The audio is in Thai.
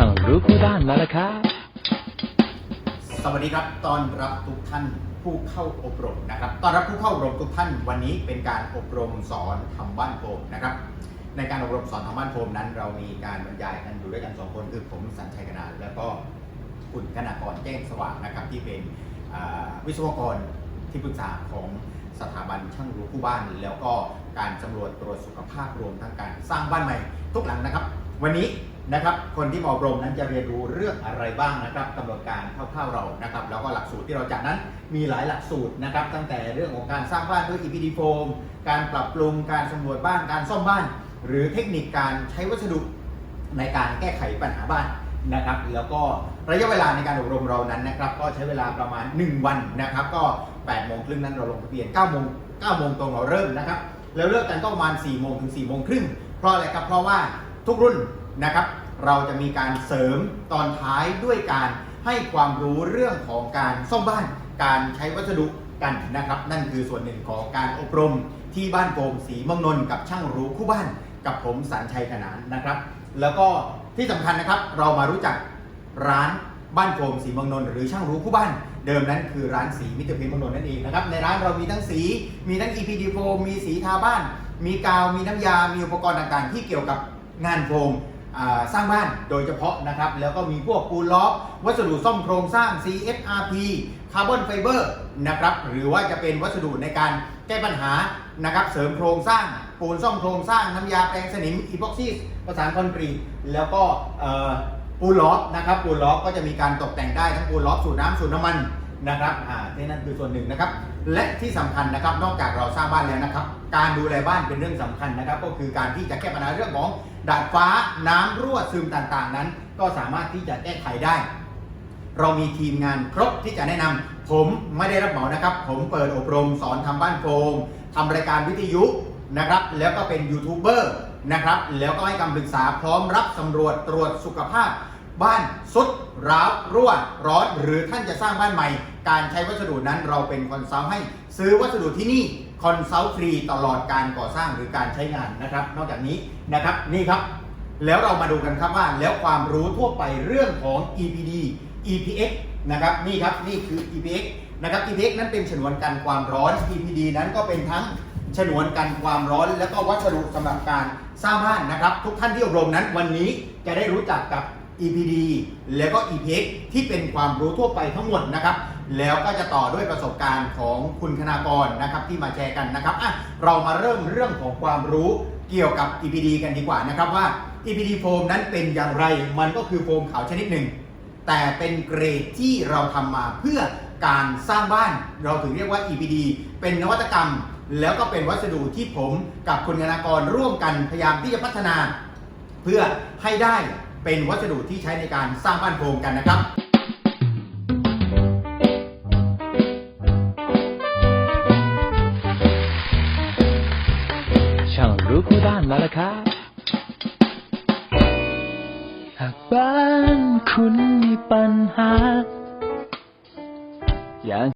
ช่างรู้คู่ด้านมาแล้วครับ สวัสดีครับต้อนรับทุกท่านผู้เข้าอบรมนะครับต้อนรับผู้เข้าอบรมทุกท่านวันนี้เป็นการอบรมสอนทำบ้านโฟมนะครับ ในการอบรมสอนทำบ้านโฟมนั้น เรามีการบรรยายกันอยู่ด้วยกันสองคนคือผมสัญชัยกนาดแล้วก็คุณกนากรแจ้งสว่างนะครับ ที่เป็นวิศวกรที่ปรึกษาของสถาบันช่างรู้คู่บ้าน แล้วก็การสำรวจตรวจสุขภาพรวมทั้งการสร้างบ้านใหม่ทุกหลังนะครับ วันนี้นะครับคนที่มาอบรมนั้นจะเรียนรู้เรื่องอะไรบ้างนะครับกำหนดการคร่าวๆเรานะครับ แล้วก็หลักสูตรที่เราจัดนั้นมีหลายหลักสูตรนะครับ ตั้งแต่เรื่องของการสร้างบ้านด้วย EPD foam การปรับปรุงการสำรวจบ้านการซ่อมบ้าน หรือเทคนิคการใช้วัสดุในการแก้ไขปัญหาบ้านนะครับ แล้วก็ระยะเวลาในการอบรมเรานั้นนะครับ ก็ใช้เวลาประมาณ 1 วันนะครับ ก็8โมงครึ่งนั้นเราลงทะเบียน9โมง9โมงตรงเราเริ่มนะครับแล้วเลิกกันก็ประมาณ4โมงถึง4โมงครึ่งเพราะอะไรครับเพราะว่าทุกรุ่น นะครับ เราจะมีการเสริมตอนท้ายด้วยการให้ความรู้เรื่องของการซ่อมบ้าน การใช้วัสดุกันนะครับ นั่นคือส่วนหนึ่งของการอบรมที่บ้านโปมสีมองนน์กับช่างรู้คู่บ้าน กับผมสันชัยขนานนะครับ แล้วก็ที่สำคัญนะครับเรามารู้จักร้านบ้านโฟมสีมืองนน์หรือช่างรู้คู่บ้านเดิมนั้นคือร้านสีมิตรเพชรมืองนน์นั่นเองนะครับในร้านเรามีทั้งสีมีทั้ง EPD โฟมมีสีทาบ้าน มีกาวมีน้ำยา มีอุปกรณ์ต่างๆ ที่เกี่ยวกับงานโฟม สร้างบ้านโดยเฉพาะนะครับ แล้วก็มีพวกปูนล็อกวัสดุซ่อมโครงสร้าง CSRP คาร์บอนไฟเบอร์นะครับหรือว่าจะเป็นวัสดุในการแก้ปัญหานะครับเสริมโครงสร้างปูนซ่อมโครงสร้างน้ำยาแปรงสนิมอีพ็อกซี่ประสานคอนกรีตแล้วก็ปูนล็อกนะครับปูนล็อกก็จะมีการตกแต่งได้ทั้งปูนล็อกสูตรน้ำสูตรน้ำมันนะครับอ่าที่นั่นคือส่วนหนึ่งนะครับ และที่สำคัญนะครับ นอกจากเราสร้างบ้านแล้วนะครับ การดูแลบ้านเป็นเรื่องสำคัญนะครับ ก็คือการที่จะแก้ปัญหาเรื่องของ ดาดฟ้าน้ำรั่วซึมต่างๆนั้น ก็สามารถที่จะแก้ไขได้ เรามีทีมงานครบที่จะแนะนำผมไม่ได้รับเหมานะครับ ผมเปิดอบรมสอนทำบ้านโฟมทำรายการวิทยุนะครับ แล้วก็เป็นยูทูบเบอร์นะครับ แล้วก็ให้คำปรึกษาพร้อมรับสำรวจตรวจสุขภาพ บ้านสุดร้าวรั่วร้อนหรือท่านจะสร้างบ้านใหม่ การใช้วัสดุนั้นเราเป็นคอนซัลท์ให้ ซื้อวัสดุที่นี่คอนซัลท์ฟรีตลอดการก่อสร้างหรือการใช้งานนะครับ นอกจากนี้นะครับนี่ครับ แล้วเรามาดูกันครับว่าแล้วความรู้ทั่วไปเรื่องของ EPD EPX นะครับนี่ครับนี่คือ EPX นะครับ EPX นั้นเป็นฉนวนกันความร้อน EPD นั้นก็เป็นทั้งฉนวนกันความร้อน และก็วัสดุสำหรับการสร้างบ้านนะครับ ทุกท่านที่อบรมนั้นวันนี้จะได้รู้จักกับ EPD แล้วก็ EPX ที่เป็นความรู้ทั่วไปทั้งหมดนะครับ แล้วก็จะต่อด้วยประสบการณ์ของคุณคณากรนะครับที่มาแชร์กันนะครับอะเรามาเริ่มเรื่องของความรู้เกี่ยวกับ EPD กันดีกว่านะครับว่า EPD โฟมนั้นเป็นอย่างไร มันก็คือโฟมขาวชนิดหนึ่ง แต่เป็นเกรดที่เราทำมาเพื่อการสร้างบ้าน เราถึงเรียกว่า EPD เป็นนวัตกรรม แล้วก็เป็นวัสดุที่ผมกับคุณคณากรร่วมกันพยายามที่จะพัฒนา เพื่อให้ได้ เป็นวัสดุที่ใช้ในการสร้างบ้านโฟมกันนะครับช่างรู้คู่ด้านมาแล้วครับหากบ้านคุณมีปัญหาอย่าง